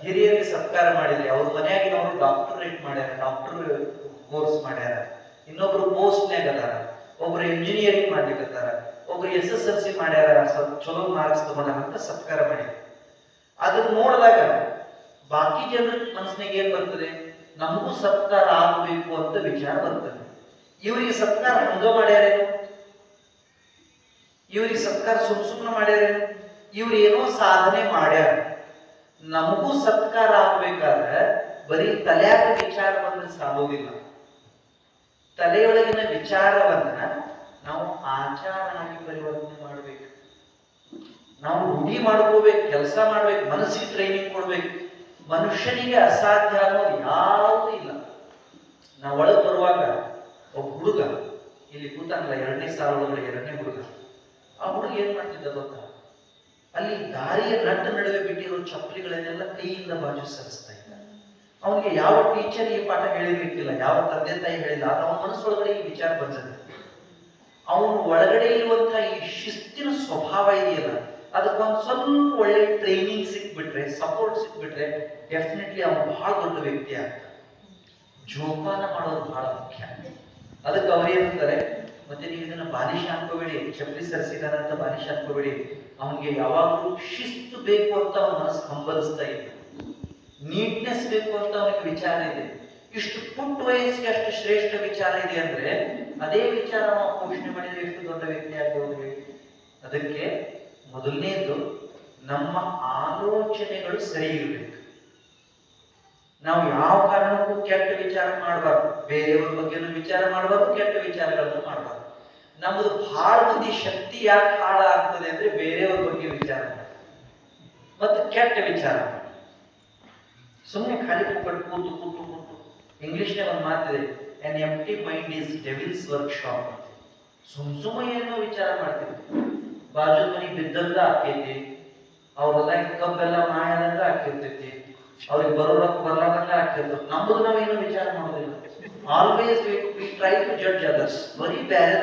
ಹಿರಿಯರಿಗೆ ಸತ್ಕಾರ ಮಾಡಿದ್ರೆ ಅವ್ರ ಮನೆಯಾಗಿನವರು ಡಾಕ್ಟರೇಟ್ ಮಾಡ್ಯಾರ, ಡಾಕ್ಟರ್ ಕೋರ್ಸ್ ಮಾಡ್ಯಾರ, ಇನ್ನೊಬ್ರು ಪೋಸ್ಟ್ನ್ಯಾಗ ಅದಾರ, ಒಬ್ರು ಇಂಜಿನಿಯರಿಂಗ್ ಮಾಡ್ಲಿಕ್ಕತ್ತಾರ ಒಬ್ರು ಎಸ್ ಎಸ್ ಎಲ್ ಸಿ ಮಾಡ್ಯಾರ, ಸ್ವಲ್ಪ ಚಲೋ ಮಾರ್ಕ್ಸ್ ತಗೊಂಡಾರ ಅಂತ ಸತ್ಕಾರ ಮಾಡ್ಯಾರ ಅದನ್ನ ನೋಡಿದಾಗ ಬಾಕಿ ಜನರ ಮನಸ್ಸಿನಾಗ ಏನ್ ಬರ್ತದೆ? ನಮಗೂ ಸತ್ಕಾರ ಆಗಬೇಕು ಅಂತ ವಿಚಾರ ಬರ್ತದೆ. ಇವರಿಗೆ ಸತ್ಕಾರ ಹಂಗ ಮಾಡ್ಯಾರೇನು ಇವರಿಗೆ ಸತ್ಕಾರ ಸುಮ್ ಸುಮ್ಮನೆ ಮಾಡ್ಯಾರೇನು ಇವ್ರು ಏನೋ ಸಾಧನೆ ಮಾಡ್ಯಾರ. ನಮಗೂ ಸತ್ಕಾರ ಆಗ್ಬೇಕಾದ್ರೆ ಬರೀ ತಲೆಯಾಗ ವಿಚಾರ ಬಂದ್ರೆ ಸಾಗೋದಿಲ್ಲ ತಲೆಯೊಳಗಿನ ವಿಚಾರವನ್ನ ನಾವು ಆಚಾರನಾಗಿ ಪರಿವರ್ತನೆ ಮಾಡಬೇಕು. ನಾವು ರೂಢಿ ಮಾಡ್ಕೋಬೇಕು, ಕೆಲಸ ಮಾಡ್ಬೇಕು, ಮನಸ್ಸಿಗೆ ಟ್ರೈನಿಂಗ್ ಕೊಡ್ಬೇಕು. ಮನುಷ್ಯನಿಗೆ ಅಸಾಧ್ಯ ಅನ್ನೋದು ಯಾವುದೂ ಇಲ್ಲ. ನಾವು ಒಳಗೆ ಬರುವಾಗ ಒಬ್ಬ ಹುಡುಗ, ಇಲ್ಲಿ ಕೂತಾನಲ್ಲ ಎರಡನೇ ಸಾಲ ಒಳಗಡೆ ಎರಡನೇ ಹುಡುಗ. ಆ ಹುಡುಗ ಏನ್ ಮಾಡ್ತಿದ್ದ ಗೊತ್ತಾ? ಅಲ್ಲಿ ದಾರಿಯ ನಟ್ಟ ನಡುವೆ ಬಿಟ್ಟಿರೋ ಚಪ್ಪಲಿಗಳನ್ನೆಲ್ಲ ಕೈಯಿಂದ ಬಾಜು ಸರಿಸ್ತಾ ಇದ್ದ. ಅವನಿಗೆ ಯಾವ ಟೀಚರ್ ಈ ಪಾಠ ಹೇಳಿರ್ಲಿಕ್ಕಿಲ್ಲ, ಯಾವ ತಂದೆ ತಾಯಿ ಹೇಳಿಲ್ಲ, ಆದ್ರೆ ಅವನ ಮನಸ್ಸೊಳಗಡೆ ಈ ವಿಚಾರ ಬಂದದೆ. ಅವನು ಒಳಗಡೆ ಇರುವಂತಹ ಈ ಶಿಸ್ತಿನ ಸ್ವಭಾವ ಇದೆಯಲ್ಲ ಅದಕ್ಕೊಂದು ಸ್ವಲ್ಪ ಒಳ್ಳೆ ಟ್ರೈನಿಂಗ್ ಸಿಕ್ಬಿಟ್ರೆ ಸಪೋರ್ಟ್ ಸಿಕ್ಬಿಟ್ರೆ ಡೆಫಿನೆಟ್ಲಿ ಅವನು ಬಹಳ ದೊಡ್ಡ ವ್ಯಕ್ತಿ ಆಗ್ತಾನೆ. ಜೋಪಾನ ಮಾಡೋದು ಬಹಳ ಮುಖ್ಯ. ಅದಕ್ಕೆ ಅವ್ರೇನಂತಾರೆ ಮತ್ತೆ ನೀವು ಇದನ್ನ ಬಾಲಿಶ ಅನ್ಕೋಬೇಡಿ ಚಪ್ಪಲಿ ಸರಿಸಿದಾನಂತ ಬಾಲಿಶ ಅನ್ಕೋಬೇಡಿ ಅವನಿಗೆ ಯಾವಾಗಲೂ ಶಿಸ್ತು ಬೇಕು ಅಂತ ಅವನ ಮನಸ್ಸು ಹಂಬಲಿಸ್ತಾ ಇದ್ದ ನೀಟ್ನೆಸ್ ಬೇಕು ಅಂತ ಅವನಿಗೆ ವಿಚಾರ ಇದೆ. ಇಷ್ಟು ಪುಟ್ಟ ವಯಸ್ಸಿಗೆ ಅಷ್ಟು ಶ್ರೇಷ್ಠ ವಿಚಾರ ಇದೆ ಅಂದ್ರೆ ಅದೇ ವಿಚಾರ ನಾವು ಪೋಷಣೆ ಮಾಡಿದ್ರೆ ಎಷ್ಟು ದೊಡ್ಡ ವ್ಯಕ್ತಿ ಆಗ್ಬೋದು ಹೇಳಿ? ಅದಕ್ಕೆ ಮೊದಲನೇದು ನಮ್ಮ ಆಲೋಚನೆಗಳು ಸರಿ ಇರಬೇಕು. ನಾವು ಯಾವ ಕಾರಣಕ್ಕೂ ಕೆಟ್ಟ ವಿಚಾರ ಮಾಡಬಾರ್ದು. ಬೇರೆಯವ್ರ ಬಗ್ಗೆನೂ ವಿಚಾರ ಮಾಡಬಾರ್ದು, ಕೆಟ್ಟ ವಿಚಾರಗಳನ್ನು ಮಾಡಬಾರ್ದು. ನಮ್ಮದು ಬಹಳ ಮಂದಿ ಶಕ್ತಿ ಯಾಕೆ ಹಾಳಾಗ್ತದೆ ಅಂದ್ರೆ ಬೇರೆಯವ್ರ ಬಗ್ಗೆ ವಿಚಾರ ಮತ್ತು ಕೆಟ್ಟ ವಿಚಾರ ಸುಮ್ಮನೆ ಖಾಲಿ ಕೂತು ಕೂತು ಕೂತು. ಇಂಗ್ಲಿಷ್ನಾಗ ಒಂದು ಮಾತಿದೆ an empty mind is devil's workshop ಸುಮ್ ಸುಮ್ಮ ಏನೋ ವಿಚಾರ ಮಾಡ್ತೀವಿ. ಬಾಜು ಮನಿ ಬಿದ್ದಂಗ ಆಕೈತಿ. ಅವ್ರ ಹೊಲ್ದಾಗ ಕಬ್ಬೆಲ್ಲ ಮಾಯದಂಗ ಆಕಿರ್ತೈತಿ. ಅವ್ರಿಗೆ ಬರೋ ರೊಕ್ಕ ಬರ್ಲಾರ್ದಂಗ ಆಕಿರ್ತೈತಿ. ನಮ್ಮದು ನಾವೇನು ವಿಚಾರ ಮಾಡೋದಿಲ್ಲ. Always we try to judge others ಬರೀ ಬ್ಯಾರೆ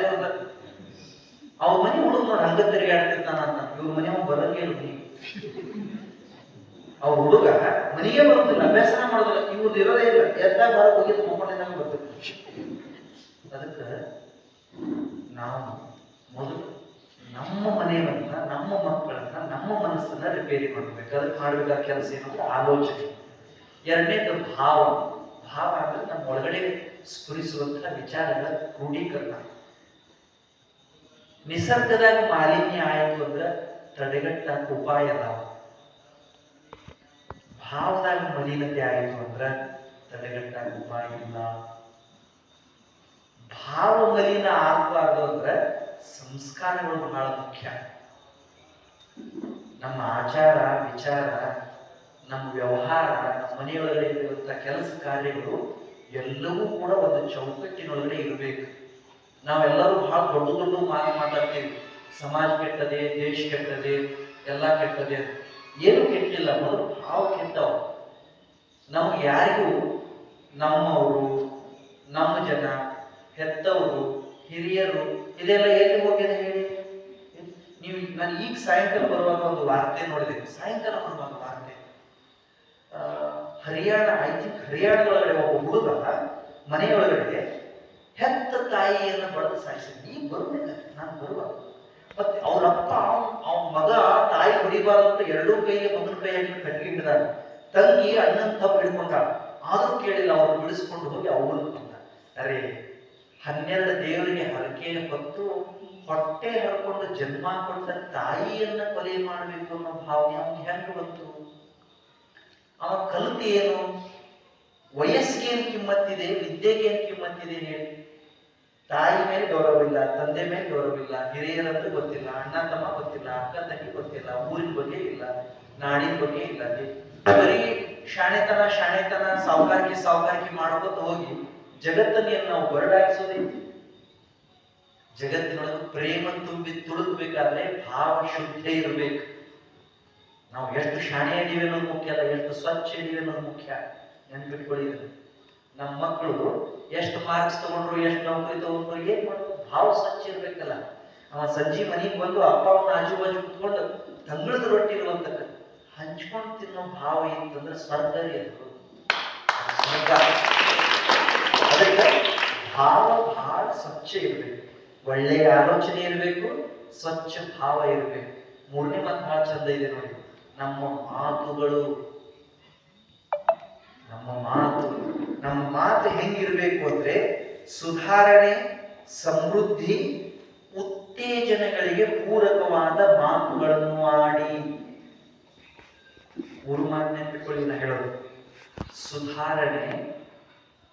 ಅವ್ರ ಮನೆ ಹುಡುಗ ನೋಡಿ ಹಂಗ ತಿರುಗಾಡ್ತಿರ್ತಾನ ಅಂತ ಇವ್ರ ಮನೆ ಅವ್ನು ಬರಂಗೇ ಮನೆಗೆ ಅವ್ರ ಹುಡುಗ ಮನೆಗೆ ಬರೋದಿಲ್ಲ, ಅಭ್ಯಾಸನ ಮಾಡೋದಿಲ್ಲ. ಇವ್ರದ್ದು ಇರೋದೇ ಇಲ್ಲ. ಎದ್ದಾಗ ಬರ ಹೋಗಿದ್ದು ಮಕ್ಕೊಂಡಿದ್ದಾಗ ಬರ್ತೈತಿ ಅದಕ್ಕೆ ನಾವು ಮೊದಲು ನಮ್ಮ ಮನೆಯವನ್ನ ನಮ್ಮ ಮಕ್ಕಳನ್ನ, ನಮ್ಮ ಮನಸ್ಸನ್ನ ರಿಪೇರಿ ಮಾಡಬೇಕು. ಅದಕ್ಕೆ ಮಾಡ್ಬೇಕಾದ ಕೆಲಸ ಏನಂದ್ರೆ ಆಲೋಚನೆ. ಎರಡನೇದು ಭಾವ. ಭಾವ ಅಂದ್ರೆ ನಮ್ಮ ಒಳಗಡೆ ಸ್ಫುರಿಸುವಂತಹ ವಿಚಾರಗಳ ಕ್ರೋಢೀಕರಣ ನಿಸರ್ಗದಾಗ ಮಾಲಿನ್ಯ ಆಯಿತು ಅಂದ್ರೆ ತಡೆಗಟ್ಟ ಉಪಾಯ ಅದಾವ ಭಾವದಾಗ ಮಲೀನತೆ ಆಯಿತು ಅಂದ್ರೆ ತಡೆಗಟ್ಟ ಉಪಾಯ ಇಲ್ಲ. ಭಾವ ಮಲಿನ ಆಗಬಾರ್ದು ಅಂದ್ರೆ ಸಂಸ್ಕಾರಗಳು ಬಹಳ ಮುಖ್ಯ. ನಮ್ಮ ಆಚಾರ, ವಿಚಾರ, ನಮ್ಮ ವ್ಯವಹಾರ, ನಮ್ಮ ಮನೆಯೊಳಗಡೆ ಇರುವಂತ ಕೆಲಸ ಕಾರ್ಯಗಳು ಎಲ್ಲವೂ ಕೂಡ ಒಂದು ಚೌಕಟ್ಟಿನೊಳಗಡೆ ಇರಬೇಕು. ನಾವೆಲ್ಲರೂ ಬಹಳ ದೊಡ್ಡ ದೊಡ್ಡ ಮಾತು ಮಾತಾಡ್ತೀವಿ. ಸಮಾಜ ಕೆಟ್ಟದೆ, ದೇಶ ಕೆಟ್ಟದೆ, ಎಲ್ಲ ಕೆಟ್ಟದೆ. ಏನು ಕೆಟ್ಟಿಲ್ಲ, ಮೊದಲು ಭಾವ ಕೆಟ್ಟವ. ನಾವು ಯಾರಿಗೂ ನಮ್ಮವರು, ನಮ್ಮ ಜನ ಹೆತ್ತವರು, ಹಿರಿಯರು, ಇದೆಲ್ಲ ಎಲ್ಲಿ ಹೋಗಿದೆ ಹೇಳಿ? ನೀವು ನಾನು ಈಗ ಸಾಯಂಕಾಲ ಬರುವಾಗ ಒಂದು ವಾರ್ತೆ ನೋಡಿದೆ. ಸಾಯಂಕಾಲ ಬರುವಾಗ ವಾರ್ತೆ. ಹರಿಯಾಣ ಐ ಹರಿಯಾಣದೊಳಗಡೆ ಒಬ್ಬ ಹುಡುಗ ಮನೆಯೊಳಗಡೆ ಹೆತ್ತ ತಾಯಿಯನ್ನು ಬಡದು ಸಾಯಿಸಿದ. ನೀ ಬರುದಿಲ್ಲ, ನಾನು ಬರುವ ಮತ್ತೆ ಅವರಪ್ಪ, ಅವನ ಮಗ ತಾಯಿ ಹೊಡಿಬಾರ್ದು ಅಂತ ಎರಡೂ ಕೈಗೆ ಮಗನ ಕೈಯಾಗಿ ಕಟ್ಟಿ ಹಿಡಿದಾನ ತಂಗಿ ಅಣ್ಣನ ತಪ್ಪು ಹಿಡ್ಕೊಂಡ. ಆದರೂ ಕೇಳಿಲ್ಲ ಅವ್ರು ಬಿಡಿಸ್ಕೊಂಡು ಹೋಗಿ ಅವನು ಅರೆ ಹನ್ನೆರಡು ದೇವರಿಗೆ ಹರಕೆ ಹೊತ್ತು ಹೊಟ್ಟೆ ಹರ್ಕೊಂಡು ಜನ್ಮ ಕೊಟ್ಟ ತಾಯಿಯನ್ನ ಕೊಲೆ ಮಾಡಬೇಕು ಅನ್ನೋ ಭಾವನೆ ಅವನಿಗೆ ಹೆಂಗ್ ಬಂತು? ಅವ ಕಲಿತು ಏನು? ವಯಸ್ಸಿಗೆ ಏನು ಕಿಮ್ಮತ್ತಿದೆ? ವಿದ್ಯೆಗೆ ಏನು ಕಿಮ್ಮತ್ತಿದೆ ಹೇಳಿ. ತಾಯಿ ಮೇಲೆ ಗೌರವವಿಲ್ಲ, ತಂದೆ ಮೇಲೆ ಗೌರವ ಇಲ್ಲ ಹಿರಿಯರಂತೂ ಗೊತ್ತಿಲ್ಲ, ಅಣ್ಣ ತಮ್ಮ ಗೊತ್ತಿಲ್ಲ, ಅಕ್ಕ ತಂಗಿ ಗೊತ್ತಿಲ್ಲ, ಊರಿನ ಬಗ್ಗೆ ಇಲ್ಲ, ನಾಡಿನ ಬಗ್ಗೆ ಇಲ್ಲ. ಬರೀ ಶಾಣೆತನ ಶಾಣೆತನ, ಸಾವುಕಾರಿಕೆ ಸಾವುಕಾರಿಕೆ ಮಾಡ್ಕೊತ ಹೋಗಿ ಜಗತ್ತನ್ನ ನಾವು ಬರಡಾಯಿಸೋದೈತಿ ಜಗತ್ತಿನೊಳಗೆ ಪ್ರೇಮ ತುಂಬಿ ತುಳುಕ್ಬೇಕಾದ್ರೆ ಭಾವ ಶುದ್ಧ ಇರಬೇಕು. ನಾವು ಎಷ್ಟು ಶಾಣೆ ಇದೀವಿ ಅನ್ನೋದು ಮುಖ್ಯ ಅಲ್ಲ, ಎಷ್ಟು ಸ್ವಚ್ಛ ಇದೀವಿ ಅನ್ನೋದು ಮುಖ್ಯ. ನೆನ್ಪಿಟ್ಕೊಳ್ಳಿ ನಮ್ಮ ಮಕ್ಕಳು ಎಷ್ಟು ಮಾರ್ಕ್ಸ್ ತಗೊಂಡ್ರು, ಎಷ್ಟು ನೌಕರಿ ತಗೊಂಡ್ರು, ಏನ್ ಮಾಡೋದು ಭಾವ ಸ್ವಚ್ಛ ಇರ್ಬೇಕಲ್ಲ. ಅವ ಸಂಜೆ ಮನೆಗೆ ಬಂದು ಅಪ್ಪ ಅವನ ಆಜು ಬಾಜು ಕುತ್ಕೊಂಡು ತಂಗಳದ ರೊಟ್ಟಿ ಇರುವಂತಕ್ಕ ಹಂಚ್ಕೊಂಡು ತಿನ್ನೋ ಭಾವ ಇತ್ತಂದ್ರೆ ಸ್ವರ್ಗ. ರೀ ಭಾವ ಭಾಳ ಸ್ವಚ್ಛ ಇರಬೇಕು. ಒಳ್ಳೆಯ ಆಲೋಚನೆ ಇರಬೇಕು, ಸ್ವಚ್ಛ ಭಾವ ಇರಬೇಕು. ಮೂರನೇ ಮಾತು ಬಹಳ ಚಂದ ಇದೆ ನೋಡಿ. ನಮ್ಮ ಮಾತುಗಳು, ನಮ್ಮ ಮಾತು ನಮ್ಮ ಮಾತು ಹೆಂಗಿರ್ಬೇಕು ಅಂದ್ರೆ ಸುಧಾರಣೆ, ಸಮೃದ್ಧಿ, ಉತ್ತೇಜನಗಳಿಗೆ ಪೂರಕವಾದ ಮಾತುಗಳನ್ನು ಆಡಿ. ಮೂರು ಮಾತು ಹೇಳೋದು. ಸುಧಾರಣೆ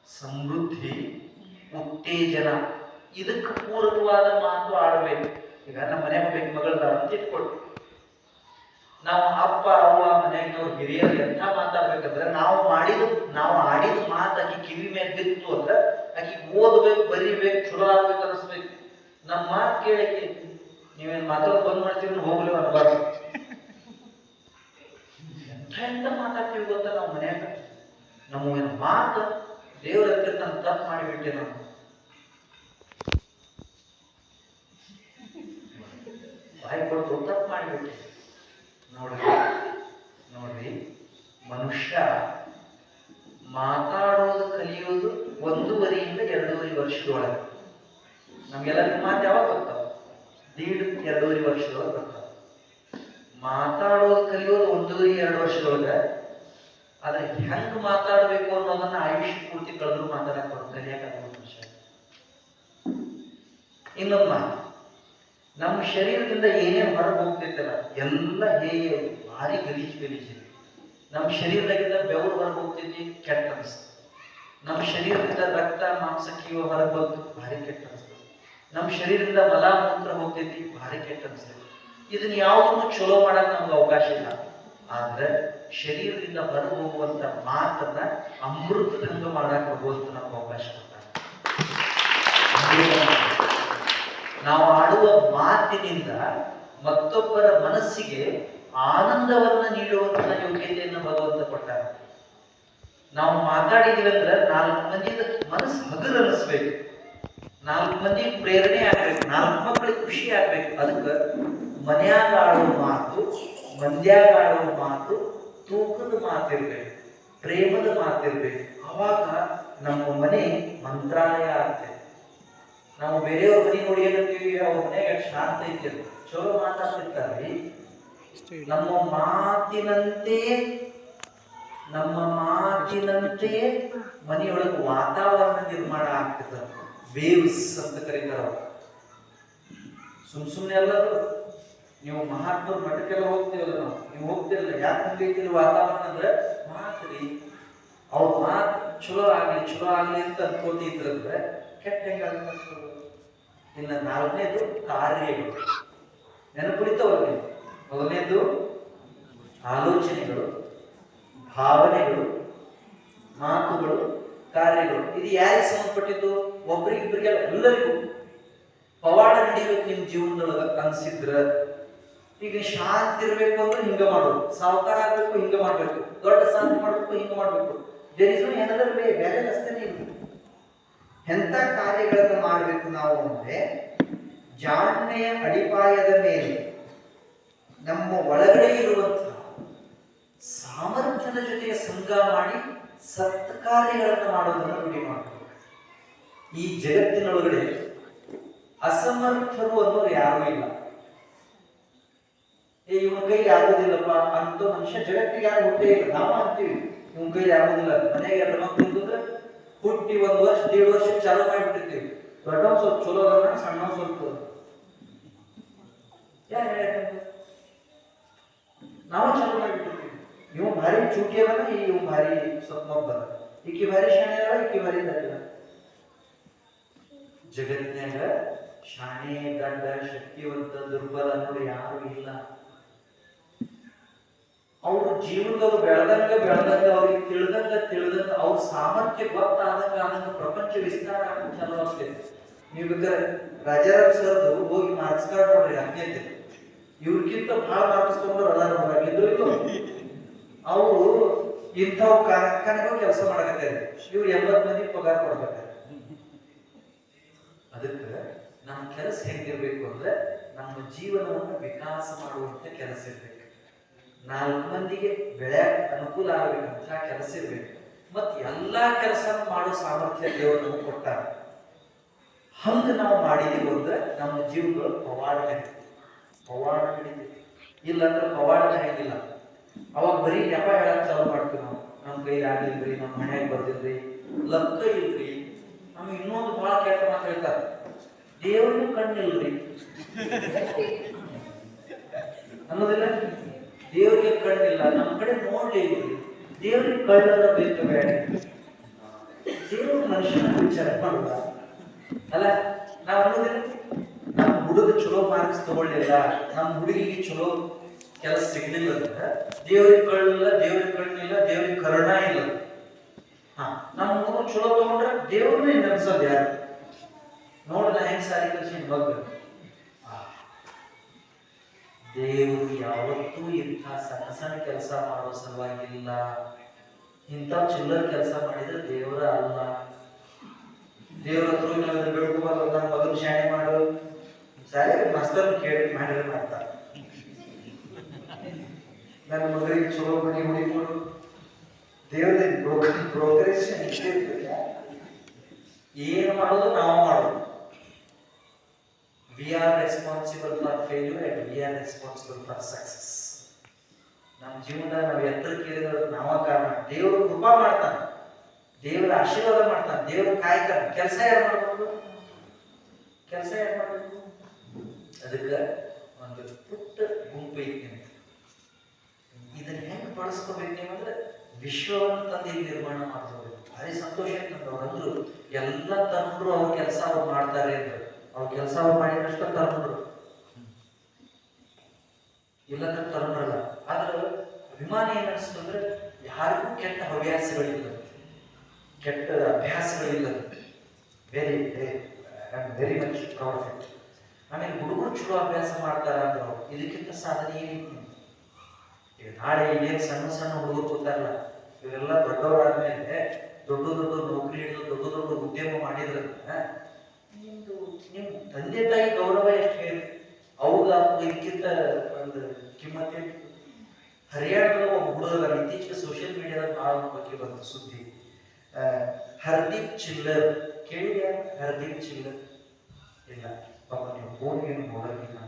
ಸಮೃದ್ಧಿ, ಉತ್ತೇಜನ, ಇದಕ್ಕೆ ಪೂರಕವಾದ ಮಾತು ಆಡಬೇಕು ಈಗ ನಮ್ಮ ಮನೆ ಬೇಕು ಮಗಳದ ಅಂತ ಇಟ್ಕೊಳ್ಳಿ ನಾವು ಅಪ್ಪ, ಅವ್ವ ಮನೆಯಾಗಿನವ್ರು ಹಿರಿಯರು ಎಂಥ ಮಾತಾಡ್ಬೇಕಂದ್ರೆ ನಾವು ಮಾಡಿದ ನಾವು ಆಡಿದ ಮಾತು ಆಕಿ ಕಿವಿ ಮೇಲೆ ಬಿತ್ತು ಅಂದ್ರೆ ಆಕಿ ಓದ್ಬೇಕು, ಬರಿಬೇಕು, ಚಲೋ ಆಗ್ಬೇಕು ಅನಿಸ್ಬೇಕು. ನಮ್ಮ ಮಾತು ಕೇಳಕ್ಕೆ ನೀವೇನು ಮಾತಾಡ ಬಂದ್ ಮಾಡ್ತೀವಿ ಹೋಗ್ಲಿ ಅನ್ಬಾರ್ದು ಎಂಥ ಎಂಥ ಮಾತಾಡ್ತೀವಿ ಗೊತ್ತ ನಾವು ಮನ್ಯಾಗ? ನಮ್ಮ ಏನ್ ಮಾತು ದೇವ್ರ ಹತ್ರ ನಾನು ತಪ್ಪು ಮಾಡಿಬಿಟ್ಟೆ ನಾನು. ಬಾಯಿ ಕೊಟ್ಟು ತಪ್ಪು ಮಾಡಿಬಿಟ್ಟೆ ನೋಡ್ರಿ ನೋಡ್ರಿ, ಮನುಷ್ಯ ಮಾತಾಡೋದು, ಕಲಿಯೋದು ಒಂದೂವರೆಯಿಂದ ಎರಡೂವರೆ ವರ್ಷದೊಳಗೆ. ನಮ್ಗೆಲ್ಲರಿಗೂ ಮಾತು ಯಾವಾಗ ಬರ್ತಾವ ದೀಡ್ ಎರಡೂವರೆ ವರ್ಷದೊಳಗೆ ಬರ್ತಾವ ಮಾತಾಡೋದು, ಕಲಿಯೋದು ಒಂದೂವರೆ, ಎರಡು ವರ್ಷದೊಳಗೆ. ಆದ್ರೆ ಹೆಂಗ್ ಮಾತಾಡಬೇಕು ಅನ್ನೋದನ್ನ ಆಯುಷ್ ಪೂರ್ತಿ ಕಳೆದ್ರು ಮಾತಾಡಕ್ ಬರುತ್ತೆ ಇನ್ನೊಂದು ಮಾತು, ನಮ್ಮ ಶರೀರದಿಂದ ಏನೇ ಹೊರಗೆ ಹೋಗ್ತೈತಲ್ಲ ಎಲ್ಲ ಹೇಗೆ ಭಾರಿ ಗಲೀಜು ಗಲೀಜು ನಮ್ಮ ಶರೀರದಾಗಿಂದ ಬೆವರು ಹೊರಗೆ ಹೋಗ್ತೈತಿ ಕೆಟ್ಟ ಅನಿಸ್ತದೆ ನಮ್ಮ ಶರೀರದಿಂದ ರಕ್ತ, ಮಾಂಸ, ಕೀವ ಹೊರಗೆ ಬಂತು, ಭಾರಿ ಕೆಟ್ಟ ಅನಿಸ್ತದೆ ನಮ್ಮ ಶರೀರದಿಂದ ಮಲ ಮೂತ್ರ ಹೋಗ್ತೈತಿ ಭಾರಿ ಕೆಟ್ಟ ಅನಿಸ್ತದೆ ಇದನ್ನ ಯಾವುದನ್ನು ಚಲೋ ಮಾಡಕ್ ನಮ್ಗೆ ಅವಕಾಶ ಇಲ್ಲ. ಆದ್ರೆ ಶರೀರದಿಂದ ಹೊರ ಹೋಗುವಂತ ಮಾತನ್ನ ಅಮೃತದಂಗ ಮಾಡಕ್ ಹೋಗುವಂತ ನಮ್ಗೆ ಅವಕಾಶ ನಾವು ಆಡುವ ಮಾತಿನಿಂದ ಮತ್ತೊಬ್ಬರ ಮನಸ್ಸಿಗೆ ಆನಂದವನ್ನ ನೀಡುವಂತಹ ಯೋಗ್ಯತೆಯನ್ನು ಭಗವಂತ ಕೊಟ್ಟಾರ. ನಾವು ಮಾತಾಡಿದ್ವಿ ಅಂದ್ರೆ ನಾಲ್ಕು ಮಂದಿದ ಮನಸ್ಸು ಹಗಲು ಅನಿಸ್ಬೇಕು. ನಾಲ್ಕು ಮಂದಿ ಪ್ರೇರಣೆ ಆಗ್ಬೇಕು, ನಾಲ್ಕು ಮಕ್ಕಳಿಗೆ ಖುಷಿ ಆಗ್ಬೇಕು. ಅದಕ್ಕೆ ಮನೆಯಾಗ ಆಡುವ ಮಾತು ಮಂದ್ಯಾಗ ಆಡೋ ಮಾತು ತೂಕದ ಮಾತಿರ್ಬೇಕು, ಪ್ರೇಮದ ಮಾತಿರ್ಬೇಕು. ಅವಾಗ ನಮ್ಮ ಮನೆ ಮಂತ್ರಾಲಯ ಆಗ್ತದೆ ನಾವು ಬೇರೆಯವ್ರ ಮನೆ ನೋಡಿ ಏನಂತೀವಿ, ಅವ್ರ ಮನೆಗೆ ಶಾಂತ ಐತಿ. ಚಲೋ ಮಾತಾಡ್ತಿರ್ತಾರೆ ನಮ್ಮ ಮಾತಿನಂತೆ ನಮ್ಮ ಮಾತಿನಂತೆ ಮನೆಯೊಳಗೆ ವಾತಾವರಣ ನಿರ್ಮಾಣ ಆಗ್ತಿರ್ತಾರೆ ವೇವ್ಸ್ ಅಂತ ಕರೀತಾರ ಸುಮ್ ಸುಮ್ಮನೆ ಅಲ್ಲದು ನೀವು ಮಹಾತ್ಮರ ಮಠಕ್ಕೆಲ್ಲ ಹೋಗ್ತೀವಲ್ಲ ನಾವು? ನೀವು ಹೋಗ್ತಿರಲ್ಲ? ಯಾಕೆ ಹಂಗೈತಿಲ್ಲ ವಾತಾವರಣ ಅಂದ್ರೆ ಮಾತ್ರಿ. ಅವ್ರ ಮಾತು ಚಲೋ ಆಗ್ಲಿ ಚಲೋ ಆಗ್ಲಿ ಅಂತ ಅನ್ಕೋತಿದ್ರಂದ್ರೆ ಕೆಟ್ಟ ಹೆಂಗ ಇನ್ನು ನಾಲ್ಕನೇದು ಕಾರ್ಯಗಳು. ನೆನಪುಳಿತವಲ್ಲ ಮೊದಲನೇದು ಆಲೋಚನೆಗಳು, ಭಾವನೆಗಳು, ಮಾತುಗಳು, ಕಾರ್ಯಗಳು. ಇದು ಯಾರಿಗೆ ಸಂಬಂಧಪಟ್ಟಿದ್ದು? ಒಬ್ರಿಗಿಬ್ರಿಗೆಲ್ಲ ಎಲ್ಲರಿಗೂ. ಪವಾಡ ನಡೀಬೇಕು ನಿಮ್ ಜೀವನದೊಳಗೆ ಅನ್ಸಿದ್ರ ಈಗ ಶಾಂತಿ ಇರಬೇಕು ಅಂದ್ರೆ ಹಿಂಗ ಮಾಡೋದು. ಸಾವುಕಾರ ಆಗ್ಬೇಕು, ಹಿಂಗ ಮಾಡ್ಬೇಕು. ದೊಡ್ಡ ಸಾಧನೆ ಮಾಡ್ಬೇಕು, ಹಿಂಗ ಮಾಡ್ಬೇಕು. ದೇರ್ ಇಸ್ ಬೇರೆ ರಸ್ತೆನೇ ಇಲ್ಲ ಎಂಥ ಕಾರ್ಯಗಳನ್ನು ಮಾಡಬೇಕು ನಾವು ಅಂದ್ರೆ ಜಾಣ್ಮೆಯ ಅಡಿಪಾಯದ ಮೇಲೆ ನಮ್ಮ ಒಳಗಡೆ ಇರುವಂತಹ ಸಾಮರ್ಥ್ಯದ ಜೊತೆಗೆ ಸಂಘ ಮಾಡಿ ಸತ್ಕಾರ್ಯಗಳನ್ನು ಮಾಡೋದನ್ನು ರೂಢಿ ಮಾಡಬೇಕು. ಈ ಜಗತ್ತಿನೊಳಗಡೆ ಅಸಮರ್ಥರು ಅನ್ನೋರು ಯಾರೂ ಇಲ್ಲ. ಏ, ಇವನ ಕೈಲಿ ಆಗೋದಿಲ್ಲಪ್ಪ ಅಂತ ಮನುಷ್ಯ ಜಗತ್ತಿಗೆ ಯಾರು ಹುಟ್ಟೇ ಇಲ್ಲ. ನಾವು ಅಂತೀವಿ, ಇವನ ಕೈಲಿ ಆಗೋದಿಲ್ಲ ಮನೆಗೆ ಎರಡು ಮಕ್ಕಳು ಅಂತಂದ್ರೆ ಹುಟ್ಟಿ ಒಂದ್ ವರ್ಷ, ದೇಡ್ ವರ್ಷ ಚಾಲೂ ಮಾಡಿಬಿಟ್ಟಿರ್ತೀವಿ. ದೊಡ್ಡವ್ ಸ್ವಲ್ಪ ಚಲೋ ಅದ ಸಣ್ಣ ಸ್ವಲ್ಪ ಯಾರು ಹೇಳ್ಯಾರ ನಾವು ಚಾಲು ಮಾಡಿಬಿಟ್ಟಿರ್ತೀವಿ. ಇವ್ ಭಾರಿ ಚೂಟಿ ಅದಾನ ಇವ್ ಭಾರಿ ಸ್ವಲ್ಪ ಮೊಬ್ಬ ಈಕಿ ಭಾರಿ ಶಾಣೆ ಅದ ಈಕಿ ಭಾರಿ ದಡ್ಡ ಜಗತ್ನ್ಯಾಗ ಶಾಣೆ ದಂಡ ಶಕ್ತಿವಂತ, ದುರ್ಬಲ ನೋಡಿ ಯಾರು ಇಲ್ಲ. ಅವ್ರ ಜೀವನದವ್ರು ಬೆಳೆದಂಗ ಬೆಳೆದಂಗ ಅವ್ರಿಗೆ ತಿಳಿದಂಗ ತಿಳಿದಂಗ ಅವ್ರ ಸಾಮರ್ಥ್ಯ ಗೊತ್ತಾದಂಗ ಆದಂಗ ಪ್ರಪಂಚ ವಿಸ್ತಾರ ಆಗಕ್ಕೆ ಚಾಲು ನೀವು ಬೇಕಾದ್ರೆ ರಾಜಾರಾಮ್ ಸರ್ದು ಹೋಗಿ ಮಾರ್ಕ್ಸ್ ಕಾರ್ಡ್ ನೋಡ್ರಿ, ಹಂಗೈತೆ. ಇವ್ರಿಗಿಂತ ಭಾಳ ಮಾರ್ಕ್ಸ್ ತಗೊಂಡ್ರು ಅದಾರ ಇಲ್ಲೋ ಅವರು ಇಂಥವ್ ಕಾರ್ಖಾನೆಗಳು ಕೆಲಸ ಮಾಡಕತ್ತಾರೆ. ಇವ್ರು ಎಂಬತ್ತು ಮಂದಿ ಪಗಾರ ಕೊಡ್ಬೇಕಾರೆ. ಅದಕ್ಕೆ ನಮ್ಮ ಕೆಲಸ ಹೆಂಗಿರ್ಬೇಕು ಅಂದ್ರೆ ನಮ್ಮ ಜೀವನವನ್ನು ವಿಕಾಸ ಮಾಡುವಂತ ಕೆಲಸ ಇರ್ಬೇಕು. ನಾಲ್ಕು ಮಂದಿಗೆ ಬೆಳೆ ಅನುಕೂಲ ಆಗಬೇಕಂತ ಕೆಲಸ ಇರಬೇಕು. ಮತ್ತು ಎಲ್ಲಾ ಕೆಲಸ ಮಾಡೋ ಸಾಮರ್ಥ್ಯ ದೇವರು ನಮಗೆ ಕೊಟ್ಟಾರ. ಹಂಗ ನಾವು ಮಾಡಿದೀವಿ ಅಂದ್ರೆ ನಮ್ಮ ಜೀವಗಳು ಪವಾಡ ನಡೀತೈತಿ ಪವಾಡ ನಡೀತೈತಿ ಇಲ್ಲ ಅಂದ್ರೆ ಪವಾಡ ಹೇಗಿಲ್ಲ ಅವಾಗ ಬರೀ ನೆಪ ಹೇಳಕ್ ಚಾಲು ಮಾಡ್ತೀವಿ ನಾವು. ನಮ್ಮ ಕೈಲಿ ಆಗ್ಲಿಲ್ರಿ, ನಮ್ಮ ಮನೆಯಾಗ ಬರ್ದಿಲ್ರಿ, ಲಕ್ಕ ಇಲ್ರಿ. ನಮ್ಗೆ ಇನ್ನೊಂದು ಭಾಳ ಕೆಟ್ಟ ಮಾತು ಹೇಳ್ತಾರೆ. ದೇವ್ರಿಗೂ ಕಣ್ಣಿಲ್ರಿ. ಅನ್ನೋದಿಲ್ಲ? ದೇವ್ರಿಗೆ ಕಣ್ಣಿಲ್ಲ, ನಮ್ಮ ಕಡೆ ನೋಡ್ಲಿ ದೇವ್ರಿಗೆ ಕಣ್ಣರ ಬೇಕು ಬೇಡ. ದೇವ್ರ ಮನುಷ್ಯನ ವಿಚಾರ ಮಾಡುವ. ಅಲ್ಲ, ನಾವು ಅನ್ನೋದಿಲ್ಲ ನಮ್ಮ ಹುಡುಗ ಚಲೋ ಮಾರ್ಕ್ಸ್ ತಗೊಳ್ಳಿಲ್ಲ ನಮ್ಮ ಹುಡುಗಿಗೆ ಚಲೋ ಕೆಲಸ ಸಿಗಲಿಲ್ಲ ಅಂತ ದೇವ್ರಿಗೆ ಕಣ್ಣಿಲ್ಲ ದೇವ್ರಿಗೆ ಕಣ್ಣಿಲ್ಲ, ದೇವ್ರಿಗೆ ಕರುಣ ಇಲ್ಲ. ಹಾ ನಮ್ಮ ಚಲೋ ತಗೊಂಡ್ರೆ ದೇವ್ರನ್ನೇ ನೆನ್ಸೋದು ಯಾರು? ನೋಡ್ದ ಹೆಂಗ್ ಸಾರಿ ಕಲ್ಸಿ ಮಗ ದೇವರು ಯಾವತ್ತೂ ಇಂಥ ಸಣ್ಣ ಸಣ್ಣ ಕೆಲಸ ಮಾಡೋ ಸಲುವಾಗಿಲ್ಲ. ಇಂಥ ಚಿಲ್ಲರ್ ಕೆಲಸ ಮಾಡಿದ್ರೆ ದೇವರ ಅಲ್ಲ. ದೇವ್ರ ಹತ್ರ ನಾವು ಬೇಡ್ಕೋಬಾರ್ದು ನನ್ನ ಮಗನ ಶಾಣೆ ಮಾಡು. ಸರಿ ಮಾಸ್ತರ್ ಕೇಳಿ ಮಾಡಿದ್ರೆ ಮಾಡ್ತಾರೆ ನನ್ನ ಮಗನಿಗೆ ಚಲೋ ಮನೆ ಹುಡುಕೊಡು ದೇವ್ರದೇ ಬ್ರೋಕರ್ ಬ್ರೋಕರೇಜ್ ಏನು ಮಾಡೋದು ನಾವು ಮಾಡೋದು. We are responsible for failure and we are responsible for success ನಮ್ಮ ಜೀವನದಾಗ ನಾವು ಎತ್ತರಕ್ಕೆ ಏರಿದ್ರೆ ನಾವ ಕಾರಣ. ದೇವರು ಕೃಪಾ ಮಾಡ್ತಾನೆ. ದೇವರ ಆಶೀರ್ವಾದ ಮಾಡ್ತಾನೆ. ದೇವರ ಕಾಯ್ತಾನೆ. ಕೆಲಸ ಯಾರು ಮಾಡಬೇಕು? ಕೆಲಸ ಯಾರು ಮಾಡಬೇಕು? ಅದಕ್ಕೆ ಒಂದು ಪುಟ್ಟ ಗುಂಪು ಐತಿ ಅಂತ. ಇದನ್ನ ಹೆಂಗೆ ಬಳಸ್ಕೋಬೇಕು ನೀವಂದ್ರೆ ವಿಶ್ವವನ್ನು ತಂದೆ ನಿರ್ಮಾಣ ಮಾಡ್ಕೋಬೇಕು. ಭಾರಿ ಸಂತೋಷ ನಮ್ಗೆ. ಅವ್ರಂದ್ರು ಎಲ್ಲ ತಂದ್ರು ಅವ್ರ ಕೆಲಸ ಅವ್ರು ಮಾಡ್ತಾರೆ ಅಂದ್ರು. ಅವ್ರ ಕೆಲಸ ಮಾಡಿದಷ್ಟು ತರುಣರು ಇಲ್ಲಂದ್ರೆ ತರುಣರಲ್ಲ ಆದ್ರೆ ಅಭಿಮಾನ ಏನಿಸ್ತು ಅಂದ್ರೆ ಯಾರಿಗೂ ಕೆಟ್ಟ ಹವ್ಯಾಸಗಳಿಲ್ಲ. ಕೆಟ್ಟ ಅಭ್ಯಾಸಗಳಿಲ್ಲ. ವೆರಿ ವೆರಿ ಮಚ್ ಪ್ರೌಡ್ ಆಮೇಲೆ ಹುಡುಗರು ಚಲೋ ಅಭ್ಯಾಸ ಮಾಡ್ತಾರ ಅಂದ್ರೆ. ಇದಕ್ಕಿಂತ ಸಾಧನೆ ಏನೈತಿ ಈಗ ನಾಳೆ ಏನ್ ಸಣ್ಣ ಸಣ್ಣ ಹುಡುಗರು ಕೂತಾರಲ್ಲ, ಇವರೆಲ್ಲ ದೊಡ್ಡವರಾದ್ಮೇಲೆ ದೊಡ್ಡ ದೊಡ್ಡ ನೌಕರಿ ಹಿಡಿದು ದೊಡ್ಡ ದೊಡ್ಡ ಉದ್ಯಮ ಮಾಡಿದ್ರಂತ ನಿಮ್ದು ನಿಮ್ ತಂದೆ ತಾಯಿ ಗೌರವ ಎಷ್ಟು ಹೇಳಿ? ಅವಾಗ ಇದಕ್ಕಿಂತ ಒಂದು ಕಿಮ್ಮತ್ತೆ ಹರಿಯಾಣದ ಒಬ್ಬ ಹುಡುಗ ಇತ್ತೀಚೆಗೆ ಸೋಷಿಯಲ್ ಮೀಡಿಯಾದ ಭಾಳ ಬಗ್ಗೆ ಬಂತು ಸುದ್ದಿ. ಹರ್ದೀಪ್ ಚಿಲ್ಲರ್. ಕೇಳಿದ ಹರ್ದೀಪ್ ಚಿಲ್ಲರ್. ಇಲ್ಲ, ಪಾಪ ನೀವು ಫೋನ್ ಏನು ನೋಡಂಗಿಲ್ಲ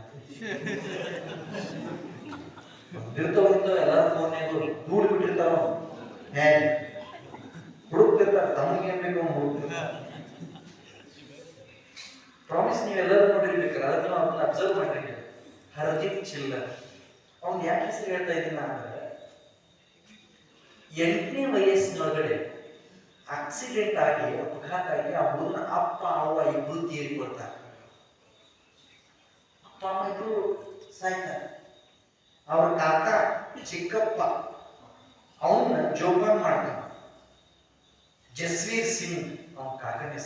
ಬಂದಿರ್ತಾವ ಎಲ್ಲಾರ ಫೋನ್ ಏನು ದೂಡ್ ಬಿಟ್ಟಿರ್ತಾವ ಹುಡುಕ್ತಿರ್ತಾರ, ತಮಗೇನ್ ಬೇಕು ಅವ್ನು ಹುಡುಕ್ತಿರ್ತಾರ. ಪ್ರಾಮಿಸ್ ನೀವು ಎಲ್ಲರೂ ಅದನ್ನ ಅದನ್ನು ಅದನ್ನ ಅಬ್ಸರ್ವ್ ಮಾಡಿರಿ ಹರ್ದೀಪ್ ಚಿಲ್ಲರ್ ಅವ್ನು ಯಾಕೆ ಹೆಸರು ಹೇಳ್ತಾ ಇದ್ದೀನಿ ಅಂದ್ರೆ ಎಂಟನೇ ವಯಸ್ಸಿನೊಳಗಡೆ ಆಕ್ಸಿಡೆಂಟ್ ಆಗಿ, ಅಪಘಾತ ಆಗಿ ಆ ಹುಡುಗನ ಅಪ್ಪ, ಅವ್ವ ಇಬ್ರು ತೀರಿಕೊಳ್ತಾರೆ. ಅಪ್ಪ, ಅಮ್ಮ ಇಬ್ರು ಸಾಯ್ತಾರೆ. ಅವ್ರ ಕಾಕ ಚಿಕ್ಕಪ್ಪ ಅವನ್ನ ಜೋಪಾನ್ ಮಾಡ್ತಾನ. ಜಸ್ವೀರ್ ಸಿಂಗ್, ಅವನ ಕಾಕನ ಹೆಸರು.